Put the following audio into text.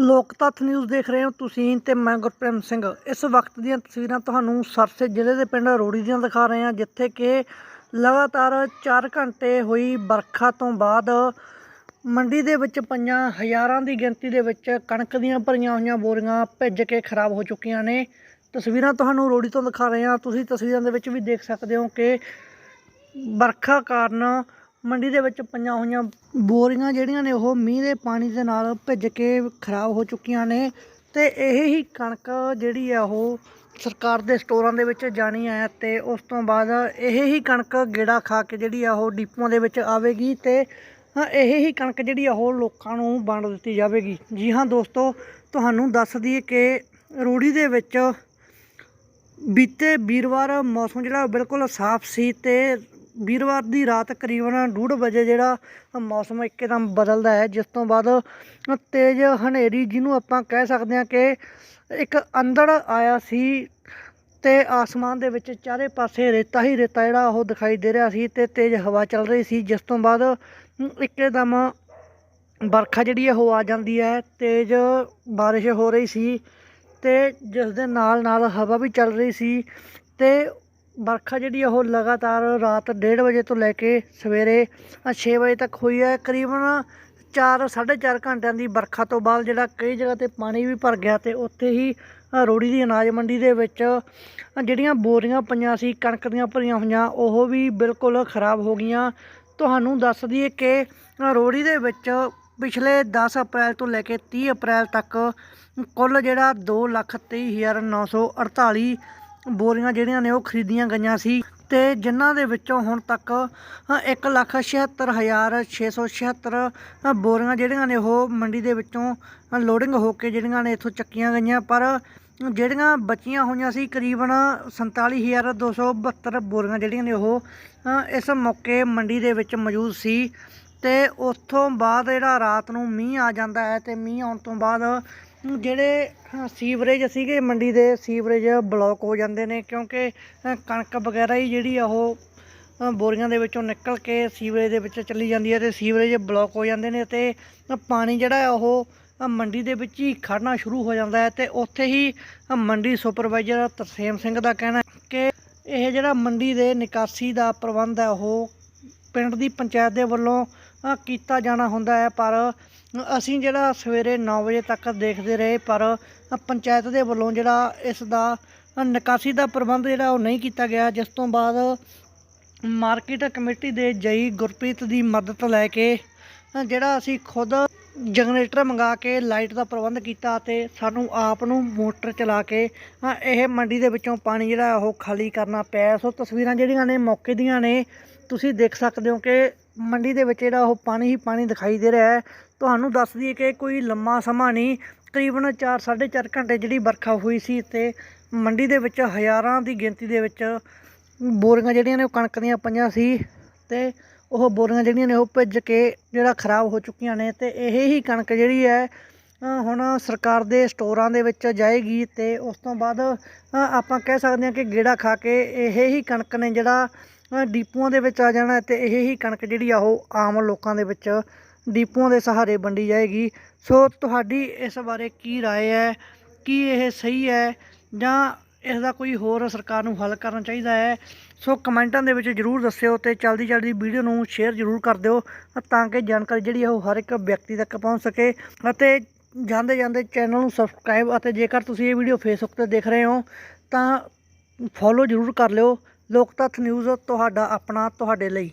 ਲੋਕ ਤੱਥ ਨਿਊਜ਼ ਦੇਖ ਰਹੇ ਹੋ ਤੁਸੀਂ ਤੇ ਮੈਂ ਗੁਰਪ੍ਰੇਮ ਸਿੰਘ। ਇਸ ਵਕਤ ਦੀਆਂ ਤਸਵੀਰਾਂ ਤੁਹਾਨੂੰ ਸਰਸੇ ਜ਼ਿਲ੍ਹੇ ਦੇ ਪਿੰਡ ਰੋੜੀ ਦੀਆਂ ਦਿਖਾ ਰਹੇ ਹਾਂ, ਜਿੱਥੇ ਕਿ ਲਗਾਤਾਰ 4 ਘੰਟੇ ਹੋਈ ਵਰਖਾ ਤੋਂ ਬਾਅਦ ਮੰਡੀ ਦੇ ਵਿੱਚ ਪਈਆਂ ਹਜ਼ਾਰਾਂ ਦੀ ਗਿਣਤੀ ਦੇ ਵਿੱਚ ਕਣਕ ਦੀਆਂ ਭਰੀਆਂ ਹੋਈਆਂ ਬੋਰੀਆਂ ਭਿੱਜ ਕੇ ਖਰਾਬ ਹੋ ਚੁੱਕੀਆਂ ਨੇ। ਤਸਵੀਰਾਂ ਤੁਹਾਨੂੰ ਰੋੜੀ ਤੋਂ ਦਿਖਾ ਰਹੇ ਹਾਂ। ਤੁਸੀਂ ਤਸਵੀਰਾਂ ਦੇ ਵਿੱਚ ਵੀ ਦੇਖ ਸਕਦੇ ਹੋ ਕਿ ਵਰਖਾ ਕਾਰਨ ਮੰਡੀ ਦੇ ਵਿੱਚ ਪਈਆਂ ਹੋਈਆਂ ਬੋਰੀਆਂ ਜਿਹੜੀਆਂ ਨੇ, ਉਹ ਮੀਂਹ ਦੇ ਪਾਣੀ ਦੇ ਨਾਲ ਭਿੱਜ ਕੇ ਖਰਾਬ ਹੋ ਚੁੱਕੀਆਂ ਨੇ ਤੇ ਇਹ ਹੀ ਕਣਕ ਜਿਹੜੀ ਆ, ਉਹ ਸਰਕਾਰ ਦੇ ਸਟੋਰਾਂ ਦੇ ਵਿੱਚ ਜਾਣੀ ਹੈ ਤੇ ਉਸ ਤੋਂ ਬਾਅਦ ਇਹ ਹੀ ਕਣਕ ਗੇੜਾ ਖਾ ਕੇ ਜਿਹੜੀ ਆ, ਉਹ ਡਿਪੂਆਂ ਦੇ ਵਿੱਚ ਆਵੇਗੀ ਤੇ ਇਹ ਹੀ ਕਣਕ ਜਿਹੜੀ ਆ, ਉਹ ਲੋਕਾਂ ਨੂੰ ਵੰਡ ਦਿੱਤੀ ਜਾਵੇਗੀ। ਜੀ ਹਾਂ ਦੋਸਤੋ, ਤੁਹਾਨੂੰ ਦੱਸ ਦਈਏ ਕਿ ਰੂੜੀ ਦੇ ਵਿੱਚ ਬੀਤੇ ਵੀਰਵਾਰ ਮੌਸਮ ਜਿਹੜਾ ਬਿਲਕੁਲ ਸਾਫ਼ ਸੀ ਤੇ ਵੀਰਵਾਰ ਦੀ ਰਾਤ ਕਰੀਬਨ 2:30 ਵਜੇ ਜਿਹੜਾ ਮੌਸਮ ਇੱਕਦਮ ਬਦਲਦਾ ਹੈ, ਜਿਸ ਤੋਂ ਬਾਅਦ ਤੇਜ਼ ਹਨੇਰੀ ਜਿਹਨੂੰ ਆਪਾਂ ਕਹਿ ਸਕਦੇ ਹਾਂ ਕਿ ਇੱਕ ਅੰਧੜ ਆਇਆ ਸੀ ਤੇ ਆਸਮਾਨ ਦੇ ਵਿੱਚ ਚਾਰੇ ਪਾਸੇ ਰੇਤਾ ਹੀ ਰੇਤਾ ਜਿਹੜਾ ਉਹ ਦਿਖਾਈ ਦੇ ਰਿਹਾ ਸੀ ਤੇ ਤੇਜ਼ ਹਵਾ ਚੱਲ ਰਹੀ ਸੀ, ਜਿਸ ਤੋਂ ਬਾਅਦ ਇੱਕਦਮ ਵਰਖਾ ਜਿਹੜੀ ਹੈ ਉਹ ਆ ਜਾਂਦੀ ਹੈ, ਤੇਜ਼ ਬਾਰਿਸ਼ ਹੋ ਰਹੀ ਸੀ ਤੇ ਜਿਸ ਦੇ ਨਾਲ ਨਾਲ ਹਵਾ ਵੀ ਚੱਲ ਰਹੀ ਸੀ ਤੇ ਵਰਖਾ ਜਿਹੜੀ ਆ ਉਹ ਲਗਾਤਾਰ ਰਾਤ 1:30 ਵਜੇ ਤੋਂ ਲੈ ਕੇ ਸਵੇਰੇ 6 ਵਜੇ ਤੱਕ ਹੋਈ ਹੈ। ਕਰੀਬਨ 4 4.5 ਘੰਟਿਆਂ ਦੀ ਵਰਖਾ ਤੋਂ ਬਾਅਦ ਜਿਹੜਾ ਕਈ ਜਗ੍ਹਾ ਤੇ ਪਾਣੀ ਵੀ ਭਰ ਗਿਆ ਤੇ ਉੱਥੇ ਹੀ ਅ, ਰੋੜੀ ਦੀ ਅਨਾਜ ਮੰਡੀ ਦੇ ਵਿੱਚ ਜਿਹੜੀਆਂ ਬੋਰੀਆਂ ਪਈਆਂ ਸੀ ਕਣਕ ਦੀਆਂ ਭਰੀਆਂ ਹੋਈਆਂ ਉਹ ਵੀ ਬਿਲਕੁਲ ਖਰਾਬ ਹੋ ਗਈਆਂ। ਤੁਹਾਨੂੰ ਦੱਸ ਦਈਏ ਕਿ ਅ, ਰੋੜੀ ਦੇ ਵਿੱਚ ਪਿਛਲੇ 10 ਅਪ੍ਰੈਲ ਤੋਂ ਲੈ ਕੇ 30 ਅਪ੍ਰੈਲ ਤੱਕ ਕੁੱਲ ਜਿਹੜਾ 223948 ਬੋਰੀਆਂ ਜਿਹੜੀਆਂ ਨੇ ਉਹ ਖਰੀਦੀਆਂ ਗਈਆਂ ਸੀ ਤੇ ਜਿਨ੍ਹਾਂ ਦੇ ਵਿੱਚੋਂ ਹੁਣ ਤੱਕ 176676 ਬੋਰੀਆਂ ਜਿਹੜੀਆਂ ਨੇ ਉਹ ਮੰਡੀ ਦੇ ਵਿੱਚੋਂ ਲੋਡਿੰਗ ਹੋ ਕੇ ਜਿਹੜੀਆਂ ਨੇ ਇੱਥੋਂ ਚੱਕੀਆਂ ਗਈਆਂ। ਪਰ ਜਿਹੜੀਆਂ ਬਚੀਆਂ ਹੋਈਆਂ ਸੀ ਕਰੀਬਨ 47272 ਬੋਰੀਆਂ ਜਿਹੜੀਆਂ ਨੇ ਉਹ ਇਸ ਮੌਕੇ ਮੰਡੀ ਦੇ ਵਿੱਚ ਮੌਜੂਦ ਸੀ ਤੇ ਉੱਥੋਂ ਬਾਅਦ ਜਿਹੜਾ ਰਾਤ ਨੂੰ ਮੀਂਹ ਆ ਜਾਂਦਾ ਹੈ ਤੇ ਮੀਂਹ ਆਉਣ ਤੋਂ ਬਾਅਦ ਜਿਹੜੇ ਸੀਵਰੇਜ ਸੀਗੇ ਮੰਡੀ ਦੇ, ਸੀਵਰੇਜ ਬਲੌਕ ਹੋ ਜਾਂਦੇ ਨੇ ਕਿਉਂਕਿ ਕਣਕ ਵਗੈਰਾ ਹੀ ਜਿਹੜੀ ਆ ਉਹ ਬੋਰੀਆਂ ਦੇ ਵਿੱਚੋਂ ਨਿਕਲ ਕੇ ਸੀਵਰੇਜ ਦੇ ਵਿੱਚ ਚਲੀ ਜਾਂਦੀ ਹੈ ਤੇ ਸੀਵਰੇਜ ਬਲੌਕ ਹੋ ਜਾਂਦੇ ਨੇ ਤੇ ਪਾਣੀ ਜਿਹੜਾ ਉਹ ਮੰਡੀ ਦੇ ਵਿੱਚ ਹੀ ਖੜਨਾ ਸ਼ੁਰੂ ਹੋ ਜਾਂਦਾ ਹੈ ਤੇ ਉੱਥੇ ਹੀ ਮੰਡੀ ਸੁਪਰਵਾਈਜ਼ਰ ਤਰਸੇਮ ਸਿੰਘ ਦਾ ਕਹਿਣਾ ਕਿ ਇਹ ਜਿਹੜਾ ਮੰਡੀ ਦੇ ਨਿਕਾਸੀ ਦਾ ਪ੍ਰਬੰਧ ਹੈ ਉਹ ਪਿੰਡ ਦੀ ਪੰਚਾਇਤ ਦੇ ਵੱਲੋਂ ਕੀਤਾ ਜਾਣਾ ਹੁੰਦਾ ਹੈ ਪਰ ਅਸੀਂ ਜਿਹੜਾ ਸਵੇਰੇ 9 ਵਜੇ ਤੱਕ ਦੇਖਦੇ ਰਹੇ, ਪਰ ਪੰਚਾਇਤ ਦੇ ਵੱਲੋਂ ਜਿਹੜਾ ਇਸ ਦਾ ਨਿਕਾਸੀ ਦਾ ਪ੍ਰਬੰਧ ਜਿਹੜਾ ਉਹ ਨਹੀਂ ਕੀਤਾ ਗਿਆ, ਜਿਸ ਤੋਂ ਬਾਅਦ ਮਾਰਕੀਟ ਕਮੇਟੀ ਦੇ ਜਈ ਗੁਰਪ੍ਰੀਤ ਦੀ ਮਦਦ ਲੈ ਕੇ ਜਿਹੜਾ ਅਸੀਂ ਖੁਦ ਜਨਰੇਟਰ ਮੰਗਾ ਕੇ ਲਾਈਟ ਦਾ ਪ੍ਰਬੰਧ ਕੀਤਾ ਤੇ ਸਾਨੂੰ ਆਪ ਨੂੰ ਮੋਟਰ ਚਲਾ ਕੇ, ਇਹ ਮੰਡੀ ਦੇ ਵਿੱਚੋਂ ਪਾਣੀ ਜਿਹੜਾ ਉਹ ਖਾਲੀ ਕਰਨਾ ਪਿਆ। ਸੋ ਤਸਵੀਰਾਂ ਜਿਹੜੀਆਂ ਨੇ ਮੌਕੇ ਦੀਆਂ ਨੇ, ਤੁਸੀਂ ਦੇਖ ਸਕਦੇ ਹੋ ਕਿ ਮੰਡੀ ਦੇ ਵਿੱਚ ਜਿਹੜਾ ਉਹ ਪਾਣੀ ਹੀ ਪਾਣੀ ਦਿਖਾਈ ਦੇ ਰਿਹਾ ਹੈ। ਤੁਹਾਨੂੰ ਦੱਸ ਦਈਏ ਕਿ ਕੋਈ ਲੰਮਾ ਸਮਾਂ ਨਹੀਂ, ਤਕਰੀਬਨ 4 4.5 ਘੰਟੇ ਜਿਹੜੀ ਵਰਖਾ ਹੋਈ ਸੀ ਤੇ ਮੰਡੀ ਦੇ ਵਿੱਚ ਹਜ਼ਾਰਾਂ ਦੀ ਗਿਣਤੀ ਦੇ ਵਿੱਚ ਬੋਰੀਆਂ ਜਿਹੜੀਆਂ ਨੇ ਉਹ ਕਣਕ ਦੀਆਂ ਪਈਆਂ ਸੀ ਤੇ ਉਹ ਬੋਰੀਆਂ ਜਿਹੜੀਆਂ ਨੇ ਉਹ ਭਿੱਜ ਕੇ ਜਿਹੜਾ ਖਰਾਬ ਹੋ ਚੁੱਕੀਆਂ ਨੇ ਤੇ ਇਹ ਹੀ ਕਣਕ ਜਿਹੜੀ ਹੈ ਹੁਣ ਸਰਕਾਰ ਦੇ ਸਟੋਰਾਂ ਦੇ ਵਿੱਚ ਜਾਏਗੀ ਤੇ ਉਸ ਤੋਂ ਬਾਅਦ ਆਪਾਂ ਕਹਿ ਸਕਦੇ ਹਾਂ ਕਿ ਗੇੜਾ ਖਾ ਕੇ ਇਹ ਹੀ ਕਣਕ ਨੇ ਜਿਹੜਾ ਡੀਪੂਆਂ ਦੇ ਵਿੱਚ ਆ ਜਾਣਾ ਹੈ ਤੇ ਇਹ ਹੀ ਕਣਕ ਜਿਹੜੀ ਆ ਉਹ ਆਮ ਲੋਕਾਂ ਦੇ ਵਿੱਚ ਡੀਪੂਆਂ ਦੇ ਸਹਾਰੇ ਵੰਡੀ ਜਾਏਗੀ। ਸੋ ਤੁਹਾਡੀ ਇਸ ਬਾਰੇ ਕੀ ਰਾਏ ਹੈ? ਕੀ ਇਹ ਸਹੀ ਹੈ? ਜਾਂ ਇਸ ਦਾ ਕੋਈ ਹੋਰ ਸਰਕਾਰ ਨੂੰ ਹੱਲ ਕਰਨਾ ਚਾਹੀਦਾ ਹੈ? ਸੋ ਕਮੈਂਟਾਂ ਦੇ ਵਿੱਚ ਜਰੂਰ ਦੱਸਿਓ ਤੇ ਜਲਦੀ ਜਲਦੀ ਵੀਡੀਓ ਨੂੰ ਸ਼ੇਅਰ ਜਰੂਰ ਕਰ ਦਿਓ ਤਾਂ ਕਿ ਜਾਣਕਾਰੀ ਜਿਹੜੀ ਹੈ ਉਹ ਹਰ ਇੱਕ ਵਿਅਕਤੀ ਤੱਕ ਪਹੁੰਚ ਸਕੇ ਅਤੇ ਜਾਂਦੇ ਜਾਂਦੇ ਚੈਨਲ ਨੂੰ ਸਬਸਕ੍ਰਾਈਬ ਅਤੇ ਜੇਕਰ ਤੁਸੀਂ ਇਹ ਵੀਡੀਓ ਫੇਸਬੁੱਕ ਤੇ ਦੇਖ ਰਹੇ ਹੋ ਤਾਂ ਫੋਲੋ ਜਰੂਰ ਕਰ ਲਿਓ। ਲੋਕ ਤੱਥ ਨਿਊਜ਼ ਤੁਹਾਡਾ ਆਪਣਾ ਤੁਹਾਡੇ ਲਈ।